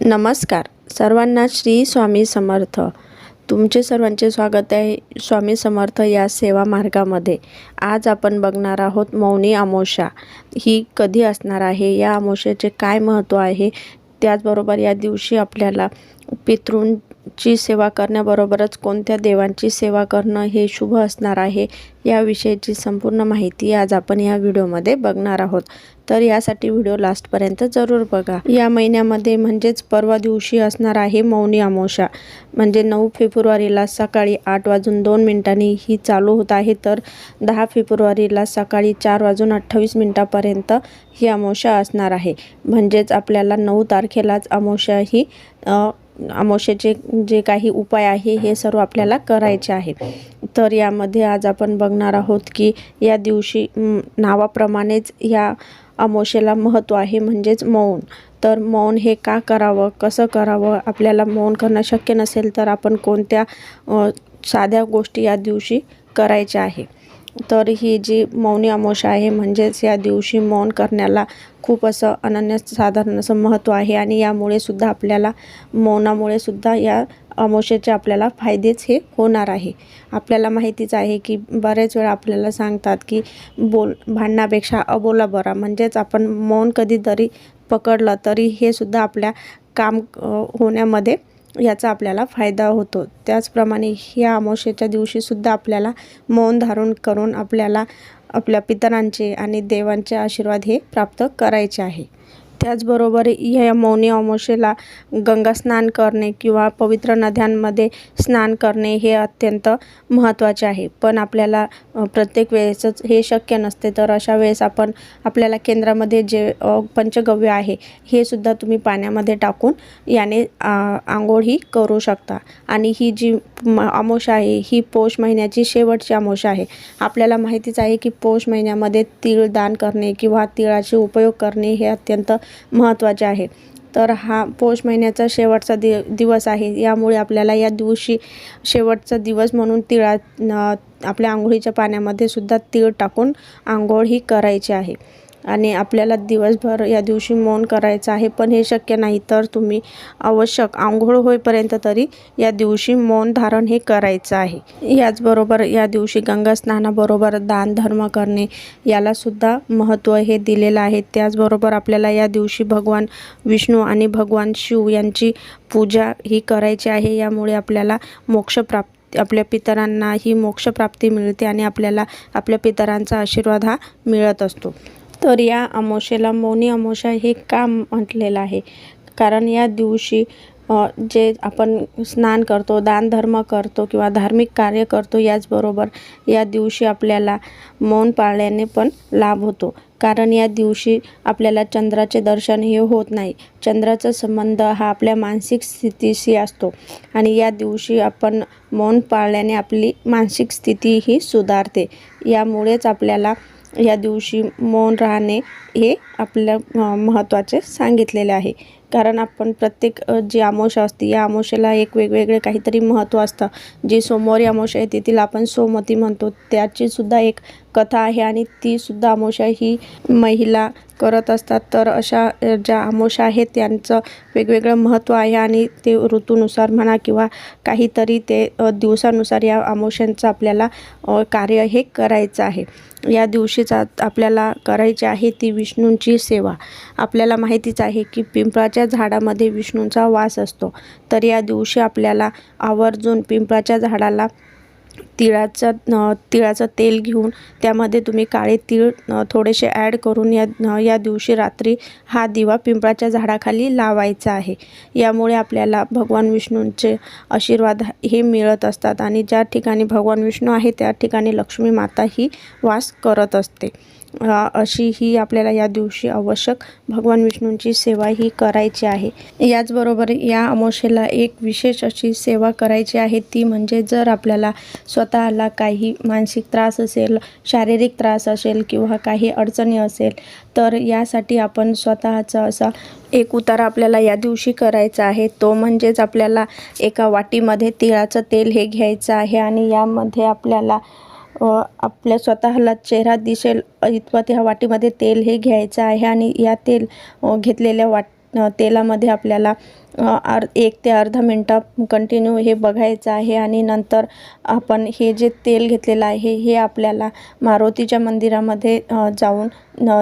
नमस्कार. सर्वांना श्री स्वामी समर्थ. तुमचे सर्वांचे स्वागत आहे स्वामी समर्थ या सेवा मार्गामध्ये. आज आपण बघणार आहोत मौनी अमावस्या ही कधी असणार आहे? या अमावस्याचे काय महत्त्व आहे? त्याचबरोबर या दिवशी आपल्याला ची सेवा करण्याबरोबरच कोणत्या देवांची सेवा करणं हे शुभ असणार आहे याविषयीची संपूर्ण माहिती आज आपण या व्हिडिओमध्ये बघणार आहोत. तर यासाठी व्हिडिओ लास्टपर्यंत जरूर बघा. या महिन्यामध्ये म्हणजेच परवा दिवशी असणार आहे मौनी अमावस्या. म्हणजे नऊ फेब्रुवारीला सकाळी आठ वाजून दोन मिनिटांनी ही चालू होत आहे. तर दहा फेब्रुवारीला सकाळी चार वाजून अठ्ठावीस मिनिटापर्यंत ही अमावस्या असणार आहे. म्हणजेच आपल्याला नऊ तारखेलाच अमावस्या ही अ, जे काही उपाय आहे हे सर्व आपल्याला करायचे आहे तर यामध्ये आज आपण बघणार आहोत की या दिवशी नावाप्रमाणेच या अमावस्येला महत्त्व आहे म्हणजेच मौन. तर मौन हे का करावं कसं करावं आपल्याला मौन करणं शक्य नसेल तर आपण कोणत्या साध्या गोष्टी या दिवशी करायच्या आहे. तर ही जी मौनी अमावस्या आहे म्हणजेच या दिवशी मौन करण्याला खूप असं अनन्यसाधारण असं महत्त्व आहे आणि यामुळे सुद्धा आपल्याला मौनामुळे सुद्धा या अमावस्येचे आपल्याला फायदेच हे होणार आहे. आपल्याला माहितीच आहे की बरेच वेळा आपल्याला सांगतात की बोल भांडण्यापेक्षा अबोला बरा. म्हणजेच आपण मौन कधीतरी पकडलं तरी हे सुद्धा आपल्या काम होण्यामध्ये याचा आपल्याला फायदा होतो. त्याचप्रमाणे ह्या अमावस्येच्या दिवशीसुद्धा आपल्याला मौन धारण करून आपल्याला आपल्या पितरांचे आणि देवांचे आशीर्वाद हे प्राप्त करायचे आहे. त्याचबरोबर ह्या मौनी अमावस्येला गंगास्नान करणे किंवा पवित्र नद्यांमध्ये स्नान करणे हे अत्यंत महत्त्वाचे आहे. पण आपल्याला प्रत्येक वेळेसच हे शक्य नसते तर अशा वेळेस आपण आपल्याला केंद्रामध्ये जे पंचगव्य आहे हे सुद्धा तुम्ही पाण्यामध्ये टाकून याने आंघोळही आंघोळ ही करू शकता. आणि ही जी म- अमावस्या आहे ही पौष महिन्याची शेवटची अमावस्या आहे. आपल्याला माहितीच आहे की पौष महिन्यामध्ये तीळ दान करणे किंवा तिळाचे उपयोग करणे हे अत्यंत महत्त्वाचे आहे. तर हा पौष महिन्याचा शेवटचा दि दिवस आहे. यामुळे आपल्याला या दिवशी शेवटचा दिवस म्हणून तिळा आपल्या आंघोळीच्या पाण्यामध्ये सुद्धा तीळ टाकून आंघोळ ही करायची आहे. आणि आपल्याला दिवसभर या दिवशी मौन करायचं आहे. पण हे शक्य नाही तर तुम्ही आवश्यक आंघोळ होईपर्यंत तरी या दिवशी मौन धारण हे करायचं आहे. याचबरोबर या दिवशी गंगा स्नानाबरोबर दान धर्म करणे यालासुद्धा महत्त्व हे दिलेलं आहे. त्याचबरोबर आपल्याला या दिवशी भगवान विष्णू आणि भगवान शिव यांची पूजा ही करायची आहे. यामुळे आपल्याला मोक्षप्राप्त आपल्या पितरांना ही मोक्षप्राप्ती मिळते आणि आपल्याला आपल्या पितरांचा आशीर्वाद हा मिळत असतो. तर या अमावस्येला मौनी अमावस्या हे का म्हटलेलं आहे. कारण या दिवशी जे आपण स्नान करतो दानधर्म करतो किंवा धार्मिक कार्य करतो याचबरोबर या दिवशी आपल्याला मौन पाळल्याने पण लाभ होतो. कारण या दिवशी आपल्याला चंद्राचे दर्शन हे होत नाही. चंद्राचा संबंध हा आपल्या मानसिक स्थितीशी असतो. आणि या दिवशी आपण मौन पाळल्याने आपली मानसिक स्थिती ही सुधारते. यामुळेच आपल्याला या दिवशी मौन राहणे हे आपल्या महत्त्वाचे सांगितलेले आहे. कारण आपण प्रत्येक जी अमावस्या असते या अमावस्येला एक वेगवेगळे काहीतरी महत्त्व असतं. जी सोमवारी अमावस्या येते तिला आपण सोमती म्हणतो. त्याचीसुद्धा एक कथा आहे आणि ती सुद्धा ही महिला करत असतात. तर अशा ज्या अमोशा आहेत त्यांचं वेगवेगळं महत्त्व आहे आणि ते ऋतूनुसार म्हणा किंवा काहीतरी ते दिवसानुसार या अमावस्यांचं आपल्याला कार्य हे करायचं आहे. या दिवशीच आपल्याला करायची आहे ती विष्णूंची सेवा. आपल्याला माहितीच आहे की पिंपळाच्या झाडामध्ये विष्णूंचा वास असतो. तर या दिवशी आपल्याला आवर्जून पिंपळाच्या झाडाला तिळाचं तिळाचं तेल घेऊन त्यामध्ये तुम्ही काळे तीळ थोडेसे ॲड करून या या दिवशी रात्री हा दिवा पिंपळाच्या झाडाखाली लावायचा आहे. यामुळे आपल्याला भगवान विष्णूंचे आशीर्वाद हे मिळत असतात आणि ज्या ठिकाणी भगवान विष्णू आहे त्या ठिकाणी लक्ष्मी माता ही वास करत असते. अशी ही आपल्याला या दिवशी आवश्यक भगवान विष्णूंची सेवा ही करायची आहे. याचबरोबर या अमावशेला एक विशेष अशी सेवा करायची आहे. ती म्हणजे जर आपल्याला स्वतःला काही मानसिक त्रास असेल शारीरिक त्रास असेल किंवा काही अडचणी असेल तर यासाठी आपण स्वतःचा असा एक उतारा आपल्याला या दिवशी करायचा आहे. तो म्हणजेच आपल्याला एका वाटीमध्ये तिळाचं तेल हे घ्यायचं आहे आणि यामध्ये आपल्याला आपल्या स्वतःला चेहरा दिसेल इतपत ह्या वाटीमध्ये तेल हे घ्यायचं आहे आणि या तेल घेतलेल्या वाट तेलामध्ये आपल्याला अर् एक ते अर्धा मिनटं कंटिन्यू हे बघायचं आहे आणि नंतर आपण हे जे तेल घेतलेलं आहे हे आपल्याला मारुतीच्या मंदिरामध्ये जाऊन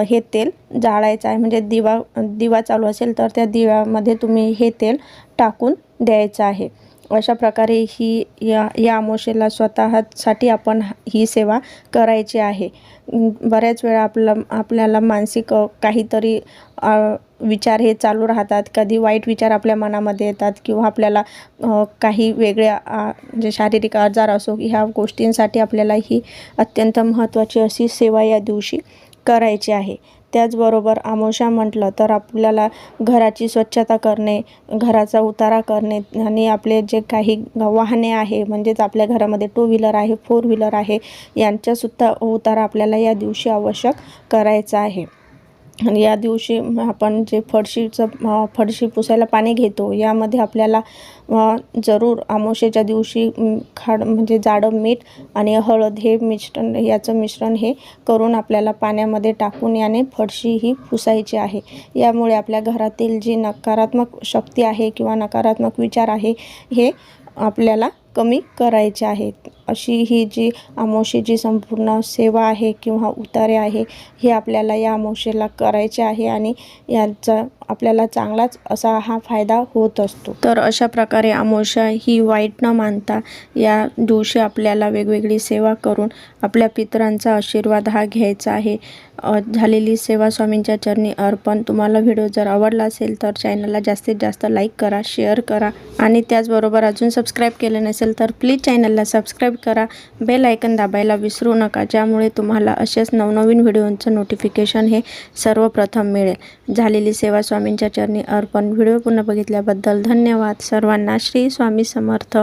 हे तेल जाळायचं आहे. म्हणजे दिवा दिवा चालू असेल तर त्या दिव्यामध्ये तुम्ही हे तेल टाकून द्यायचं आहे. अशा प्रकारे ही या या अमोशेला स्वतःसाठी आपण ही सेवा करायची आहे. बऱ्याच वेळा आपलं आपल्याला मानसिक काहीतरी विचार हे चालू राहतात. कधी वाईट विचार आपल्या मनामध्ये येतात किंवा आपल्याला काही वेगळ्या जे म्हणजे शारीरिक आजार असो ह्या गोष्टींसाठी आपल्याला ही अत्यंत महत्त्वाची अशी सेवा या दिवशी करायची आहे. त्याचबरोबर आमोशा म्हटलं तर आपल्याला घराची स्वच्छता करणे घराचा उतारा करणे आणि आपले जे काही वाहने आहे म्हणजेच आपल्या घरामध्ये टू व्हीलर आहे फोर व्हीलर आहे यांचासुद्धा उतारा आपल्याला या दिवशी आवश्यक करायचा आहे. आणि या दिवशी आपण जे फरशीचं अ, फरशी पुसायला पाणी घेतो यामध्ये आपल्याला जरूर अमावस्येच्या दिवशी खाड म्हणजे जाडं मीठ आणि हळद हे मिश्रण याचं मिश्रण हे करून आपल्याला पाण्यामध्ये टाकून याने फरशी ही पुसायची आहे. यामुळे आपल्या घरातील जी नकारात्मक शक्ती आहे किंवा नकारात्मक विचार आहे हे आपल्याला कमी करायचे आहेत. अशी ही जी अमावस्येची संपूर्ण सेवा आहे किंवा उतारे आहे हे आपल्याला या अमावस्येला करायचे आहे आणि यांचा आपल्याला चांगलाच असा हा फायदा होत असतो. तर अशा प्रकारे आमोशा ही वाईट न मानता या दिवशी आपल्याला वेगवेगळी सेवा करून आपल्या पितरांचा आशीर्वाद हा घ्यायचा आहे. झालेली सेवा स्वामींच्या चरणी अर्पण. तुम्हाला व्हिडिओ जर आवडला असेल तर चॅनलला जास्तीत जास्त लाईक करा शेअर करा आणि त्याचबरोबर अजून सबस्क्राईब केलं नसेल तर प्लीज चॅनलला सबस्क्राईब करा. बेल आयकन दाबायला विसरू नका ज्यामुळे तुम्हाला असेच नवनवीन व्हिडिओंचं नोटिफिकेशन हे सर्वप्रथम मिळेल. झालेली सेवा स्वामींच्या चरणी अर्पण. व्हिडिओ पुन्हा बघितल्याबद्दल धन्यवाद. सर्वांना श्री स्वामी समर्थ.